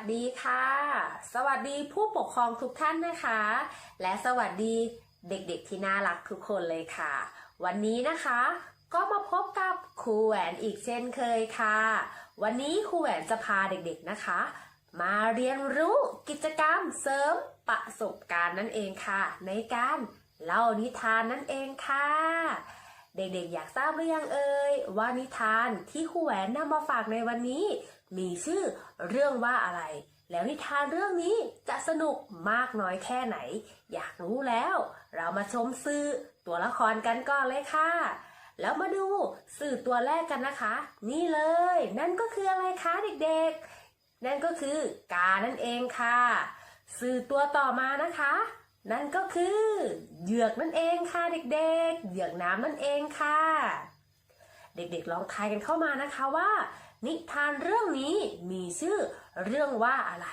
สดีค่ะ สวัสดีผู้ปกครองทุกท่านนะคะ และสวัสดีเด็กๆที่น่ารักทุกคนเลยค่ะ วันนี้นะคะ ก็มาพบกับครูแหวนอีกเช่นเคยค่ะ วันนี้ครูแหวนจะพาเด็กๆนะคะ มาเรียนรู้กิจกรรมเสริมประสบการณ์นั่นเองค่ะ ในการเล่านิทานนั่นเองค่ะ เด็กๆอยากทราบหรือยังเอ่ยว่านิทานที่ครูแหวนนำมาฝากในวันนี้ มีชื่อเรื่องว่าอะไร แล้วนิทานเรื่องนี้จะสนุกมากน้อยแค่ไหน อยากรู้แล้ว เรามาชมสื่อตัวละครกันก่อนเลยค่ะ แล้วมาดูสื่อตัวแรกกันนะคะ นี่เลย นั่นก็คืออะไรคะเด็กๆ นั่นก็คือกานั่นเองค่ะ สื่อตัวต่อมานะคะ นั่นก็คือเหยือกนั่นเองค่ะเด็กๆ เหยือกน้ำนั่นเองค่ะ เด็กๆลองทายกันเข้ามานะคะว่า นิทานเรื่องนี้มีชื่อเรื่องว่าอะไร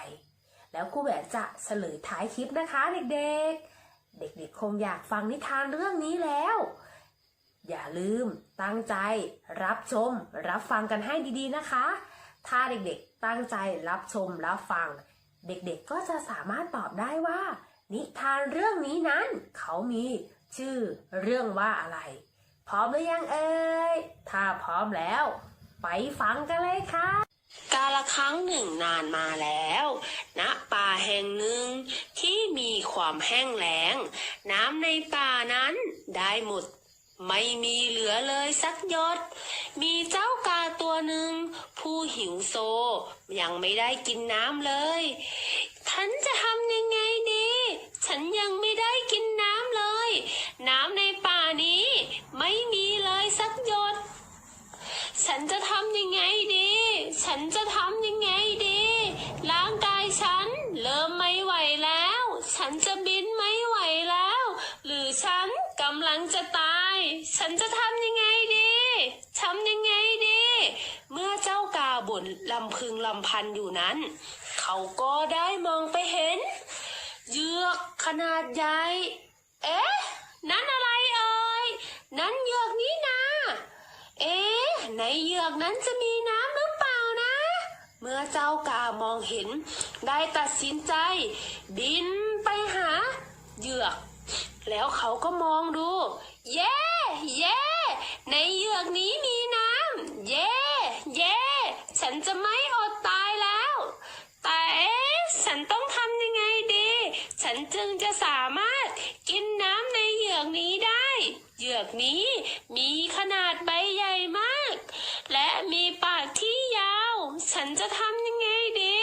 แล้วครูแหวนจะเฉลยท้ายคลิปนะคะเด็กๆ เด็กๆคงอยากฟังนิทานเรื่องนี้แล้ว อย่าลืมตั้งใจรับชม รับฟังกันให้ดีๆนะคะ ถ้าเด็กๆตั้งใจรับชมรับฟัง เด็กๆก็จะสามารถตอบได้ว่า นิทานเรื่องนี้นั้น เขามีชื่อเรื่องว่าอะไร พร้อมหรือยังเอ่ยถ้าพร้อมแล้ว ไปฟังกันเลยค่ะกาละครั้งหนึ่งนานมาแล้วณป่าแห่งหนึ่งที่มีความแห้งแล้ง น้ำในป่านั้นได้หมด ไม่มีเหลือเลยสักยดมีเจ้ากาตัวหนึ่ง ผู้หิวโซ ยังไม่ได้กินน้ำเลยฉันจะทำยังไง นยังไม่ได้กินน้ำเลย น้ำในป่านี้ ไม่มีเลยสักหยด ฉันจะทำยังไงดี ฉันจะทำยังไงดี ร่างกายฉัน เริ่มไม่ไหวแล้ว ฉันจะบินไม่ไหวแล้ว หรือฉันกำลังจะตาย ฉันจะทำยังไงดีทำยังไงดี เมื่อเจ้ากาบ่นลำพึงลำพันอยู่นั้น เขาก็ได้มองไปเห็น เหยือกขนาดใหญ่ เอ๊ะ นั่นอะไรเอ่ย นั่นเหยือกนี่นาเอ๊ะ ในเหยือกนั้นจะมีน้ำหรือเปล่านะ เมื่อเจ้ากามองเห็น ได้ตัดสินใจ บินไปหาเหยือก แล้วเขาก็มองดู เย้เย้ในเหยือกนี้มีน้ำ เย้เย้ฉันจะไม่อดตายแล้ว แต่เอ๊ะ ฉันต้องทำยังไงดี ฉัน จึงจะสามารถกินน้ำในเหยือกนี้ได้ เหยือกนี้มีขนาดใบใหญ่มาก และมีปากที่ยาว ฉันจะทำยังไงดี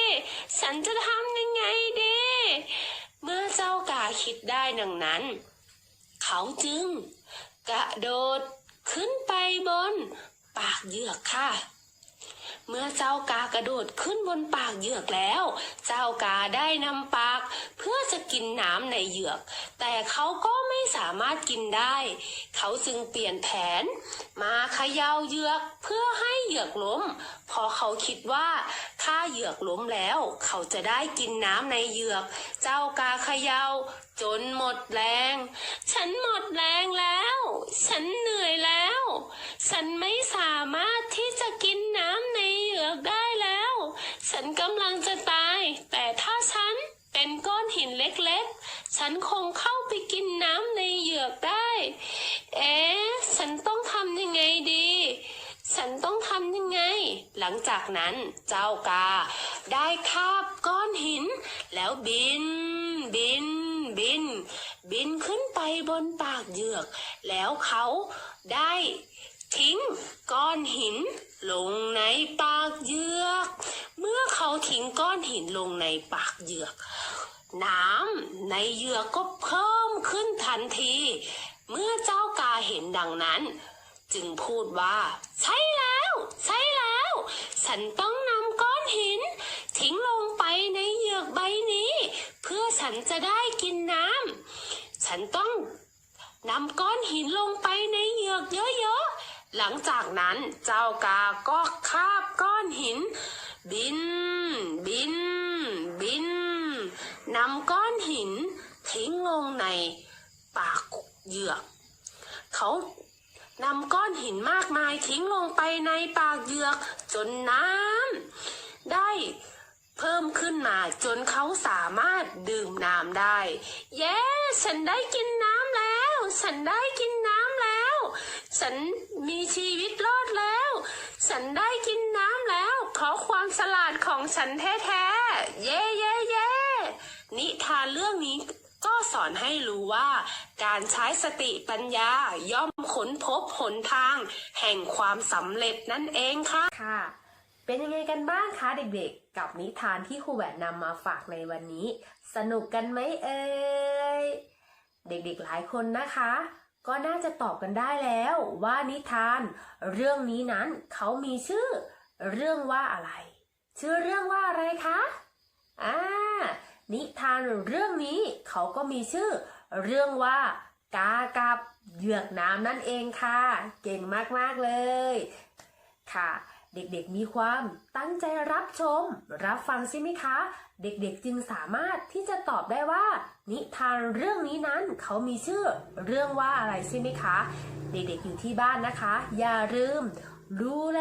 ฉันจะทำยังไงดี เมื่อเจ้ากาคิดได้ดังนั้น เขาจึง กระโดดขึ้นไปบน ปากเหยือกค่ะ เมื่อเจ้ากากระโดดขึ้นบนปากเหยือกแล้ว เจ้ากาได้นำปาก เพื่อจะกินน้ำในเหยือก แต่เขาก็ไม่สามารถกินได้ เขาจึงเปลี่ยนแผน มาเขย่าเหยือกเพื่อให้เหยือกล้ม พอเขาคิดว่าถ้าเหยือกล้มแล้ว เขาจะได้กินน้ำในเหยือก เจ้ากาเขย่าจนหมดแรง ฉันหมดแรงแล้ว ฉันเหนื่อยแล้ว ฉันไม่สามารถที่จะกินน้ำใน ฉันกำลังจะตาย แต่ถ้าฉันเป็นก้อนหินเล็กๆ ฉันคงเข้าไปกินน้ำในเหยือกได้ เอ๊ะ ฉันต้องทำยังไงดี ฉันต้องทำยังไง หลังจากนั้นเจ้ากา ได้คาบก้อนหิน แล้วบิน บิน บิน บินขึ้นไปบนปากเหยือก แล้วเขาได้ ทิ้งก้อนหินลงในปากเหยือก เมื่อเขาทิ้งก้อนหินลงในปากเหยือก น้ำในเหยือกก็เพิ่มขึ้นทันที เมื่อเจ้ากาเห็นดังนั้น จึงพูดว่า ใช่แล้ว ใช่แล้ว ฉันต้องนำก้อนหิน ทิ้งลงไปในเหยือกใบนี้ เพื่อฉันจะได้กินน้ำฉันต้องนำก้อนหินลงไปในเหยือกเยอะๆ หลังจากนั้นเจ้ากาก็คาบก้อนหิน บิน บิน บินนำก้อนหินทิ้งลงในปากเหยือกเขานำก้อนหินมากมายทิ้งลงไปในปากเหยือกจนน้ำได้เพิ่มขึ้นมาจนเขาสามารถดื่มน้ำได้ เย้ ฉันได้กินน้ำแล้ว ฉันได้กิน ฉันมีชีวิตรอดแล้ว ฉันได้กินน้ำแล้ว เพราะความฉลาดของฉันแท้ๆ เย้เย้เย้นิทานเรื่องนี้ก็สอนให้รู้ว่า การใช้สติปัญญาย่อมค้นพบหนทาง แห่งความสำเร็จนั่นเองค่ะค่ะ เป็นยังไงกันบ้างคะเด็กๆ กับนิทานที่ครูแหวนนำมาฝากในวันนี้ สนุกกันไหมเอ่ยเด็กๆหลายคนนะคะ ก็น่าจะตอบกันได้แล้วว่านิทาน เรื่องนี้นั้นเขามีชื่อ เรื่องว่าอะไร ชื่อเรื่องว่าอะไรคะอ่านิทานเรื่องนี้เขาก็มีชื่อ เรื่องว่ากากับเหยือกน้ำนั่นเองค่ะ เก่งมากๆเลยค่ะ เด็กๆมีความตั้งใจรับชม รับฟังใช่ไหมคะ เด็กๆจึงสามารถที่จะตอบได้ว่า นิทานเรื่องนี้นั้นเขามีชื่อเรื่องว่าอะไรใช่ไหมคะ เด็กๆอยู่ที่บ้านนะคะ อย่าลืมดูแล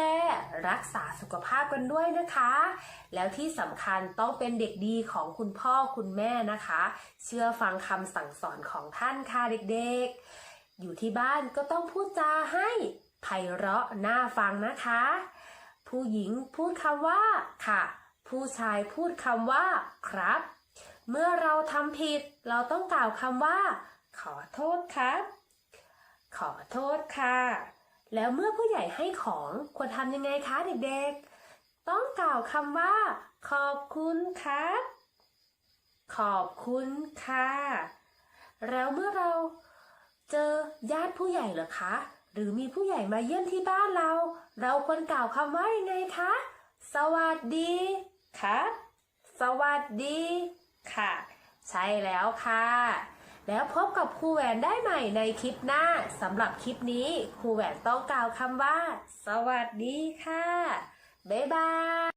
รักษาสุขภาพกันด้วยนะคะ แล้วที่สำคัญต้องเป็นเด็กดีของคุณพ่อคุณแม่นะคะ เชื่อฟังคำสั่งสอนของท่านค่ะเด็กๆ อยู่ที่บ้านก็ต้องพูดจาให้ไพเราะน่าฟังนะคะ ผู้หญิงพูดคำว่า ค่ะ ผู้ชายพูดคำว่า ครับ เมื่อเราทำผิด เราต้องกล่าวคำว่า ขอโทษครับ ขอโทษค่ะ แล้วเมื่อผู้ใหญ่ให้ของควรทำยังไงคะเด็กๆ ต้องกล่าวคำว่า ขอบคุณครับ ขอบคุณค่ะ แล้วเมื่อเราเจอญาติผู้ใหญ่เหรอคะ หรือมีผู้ใหญ่มาเยี่ยมที่บ้านเรา เราควรกล่าวคำว่ายังไงคะ สวัสดีค่ะสวัสดี ค่ะ ใช่แล้วค่ะ แล้วพบกับครูแหวนได้ใหม่ในคลิปหน้าสำหรับคลิปนี้ครูแหวนต้องกล่าวคำว่า สวัสดีค่ะ บ๊ายบาย